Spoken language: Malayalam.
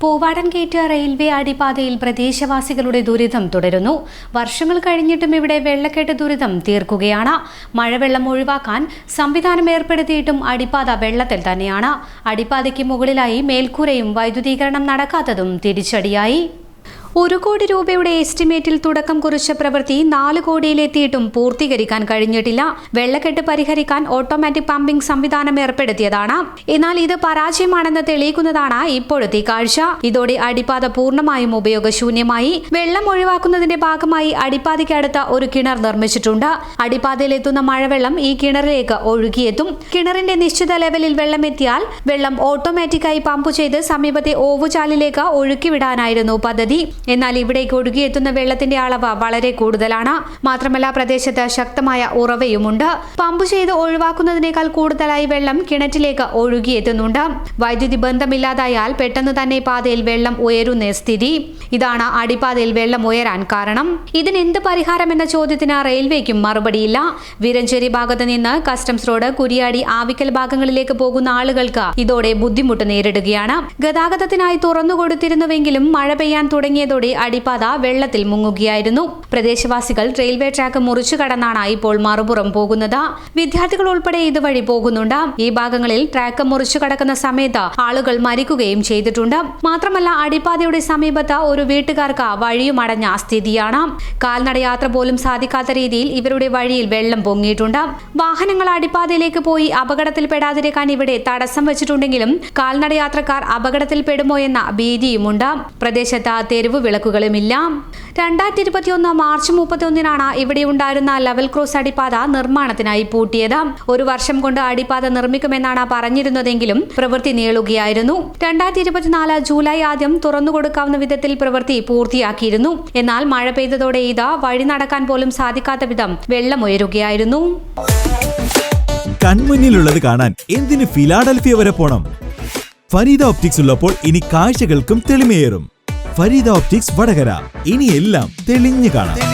പൂവാടൻ ഗേറ്റ് റെയിൽവേ അടിപാതയിൽ പ്രദേശവാസികളുടെ ദുരിതം തുടരുന്നു. വർഷങ്ങൾ കഴിഞ്ഞിട്ടും ഇവിടെ വെള്ളക്കെട്ട് ദുരിതം തീർക്കുകയാണ്. മഴവെള്ളം ഒഴിവാക്കാൻ സംവിധാനം ഏർപ്പെടുത്തിയിട്ടും അടിപ്പാത വെള്ളത്തിൽ തന്നെയാണ്. അടിപ്പാതയ്ക്ക് മുകളിലായി മേൽക്കൂരയും വൈദ്യുതീകരണം നടക്കാത്തതും തിരിച്ചടിയായി. ഒരു കോടി രൂപയുടെ എസ്റ്റിമേറ്റിൽ തുടക്കം കുറിച്ച പ്രവൃത്തി നാല് കോടിയിലെത്തിയിട്ടും പൂർത്തീകരിക്കാൻ കഴിഞ്ഞിട്ടില്ല. വെള്ളക്കെട്ട് പരിഹരിക്കാൻ ഓട്ടോമാറ്റിക് പമ്പിംഗ് സംവിധാനം ഏർപ്പെടുത്തിയതാണ്. എന്നാൽ ഇത് പരാജയമാണെന്ന് തെളിയിക്കുന്നതാണ് ഇപ്പോഴത്തെ കാഴ്ച. ഇതോടെ അടിപ്പാത പൂർണമായും ഉപയോഗശൂന്യമായി. വെള്ളം ഒഴിവാക്കുന്നതിന്റെ ഭാഗമായി അടിപ്പാതയ്ക്കടുത്ത ഒരു കിണർ നിർമ്മിച്ചിട്ടുണ്ട്. അടിപ്പാതയിലെത്തുന്ന മഴവെള്ളം ഈ കിണറിലേക്ക് ഒഴുകിയെത്തും. കിണറിന്റെ നിശ്ചിത ലെവലിൽ വെള്ളമെത്തിയാൽ വെള്ളം ഓട്ടോമാറ്റിക്കായി പമ്പ് ചെയ്ത് സമീപത്തെ ഓവുചാലിലേക്ക് ഒഴുക്കിവിടാനായിരുന്നു പദ്ധതി. എന്നാൽ ഇവിടേക്ക് ഒഴുകിയെത്തുന്ന വെള്ളത്തിന്റെ അളവ് വളരെ കൂടുതലാണ്. മാത്രമല്ല പ്രദേശത്ത് ശക്തമായ ഉറവയുമുണ്ട്. പമ്പ് ചെയ്ത് ഒഴിവാക്കുന്നതിനേക്കാൾ കൂടുതലായി വെള്ളം കിണറ്റിലേക്ക് ഒഴുകിയെത്തുന്നുണ്ട്. വൈദ്യുതി ബന്ധമില്ലാതായാൽ പെട്ടെന്ന് തന്നെ പാതയിൽ വെള്ളം ഉയരുന്ന സ്ഥിതി. ഇതാണ് അടിപ്പാതയിൽ വെള്ളം ഉയരാൻ കാരണം. ഇതിന് എന്ത് പരിഹാരം എന്ന ചോദ്യത്തിന് റെയിൽവേക്കും മറുപടിയില്ല. വീരഞ്ചേരി ഭാഗത്ത് നിന്ന് കസ്റ്റംസ് റോഡ് കുരിയാടി ആവിക്കൽ ഭാഗങ്ങളിലേക്ക് പോകുന്ന ആളുകൾക്ക് ഇതോടെ ബുദ്ധിമുട്ട് നേരിടുകയാണ്. ഗതാഗതത്തിനായി തുറന്നുകൊടുത്തിരുന്നുവെങ്കിലും മഴ പെയ്യാൻ തുടങ്ങിയതോടെ അടിപ്പാത വെള്ളത്തിൽ മുങ്ങുകയായിരുന്നു. പ്രദേശവാസികൾ റെയിൽവേ ട്രാക്ക് മുറിച്ചു കടന്നാണ് ഇപ്പോൾ മറുപുറം പോകുന്നത്. വിദ്യാർത്ഥികൾ ഉൾപ്പെടെ ഇതുവഴി പോകുന്നുണ്ട്. ഈ ഭാഗങ്ങളിൽ ട്രാക്ക് മുറിച്ചു കടക്കുന്ന സമയത്ത് ആളുകൾ മരിക്കുകയും ചെയ്തിട്ടുണ്ട്. മാത്രമല്ല അടിപ്പാതയുടെ സമീപത്ത് ഒരു വീട്ടുകാർക്ക് വഴിയും അടഞ്ഞ സ്ഥിതിയാണ്. കാൽനടയാത്ര പോലും സാധിക്കാത്ത രീതിയിൽ ഇവരുടെ വഴിയിൽ വെള്ളം പൊങ്ങിയിട്ടുണ്ട്. വാഹനങ്ങൾ അടിപ്പാതയിലേക്ക് പോയി അപകടത്തിൽപ്പെടാതിരിക്കാൻ ഇവിടെ തടസ്സം വെച്ചിട്ടുണ്ടെങ്കിലും കാൽനടയാത്രക്കാർ അപകടത്തിൽപ്പെടുമോ എന്ന ഭീതിയുമുണ്ട്. പ്രദേശത്ത് തെരുവ് വിളക്കുകളുമില്ല. രണ്ടായിരത്തി ഇരുപത്തിയൊന്ന് മാർച്ച് മുപ്പത്തിയൊന്നിനാണ് ഇവിടെ ഉണ്ടായിരുന്ന ലെവൽ ക്രോസ് അടിപ്പാത നിർമ്മാണത്തിനായി പൂട്ടിയത്. ഒരു വർഷം കൊണ്ട് അടിപ്പാത നിർമ്മിക്കുമെന്നാണ് പറഞ്ഞിരുന്നതെങ്കിലും പ്രവൃത്തി നീളുകയായിരുന്നു. രണ്ടായിരത്തി ഇരുപത്തിനാല് ജൂലൈ ആദ്യം തുറന്നുകൊടുക്കാവുന്ന വിധത്തിൽ പ്രവൃത്തി പൂർത്തിയാക്കിയിരുന്നു. എന്നാൽ മഴ പെയ്തതോടെ ഇത് വഴി നടക്കാൻ പോലും സാധിക്കാത്ത വിധം വെള്ളം ഉയരുകയായിരുന്നു കൺമുന്നിലുള്ളത് കാണാൻ എന്തിന് ഫിലാഡൽഫിയ വരെ പോണം? ഫരീദ ഓപ്റ്റിക്സ് ഉള്ളപ്പോൾ ഇനി കാഴ്ചകൾക്കും തെളിമയേറും. ഫരീദ ഓപ്റ്റിക്സ് വടകര. ഇനി എല്ലാം തെളിഞ്ഞു കാണാം.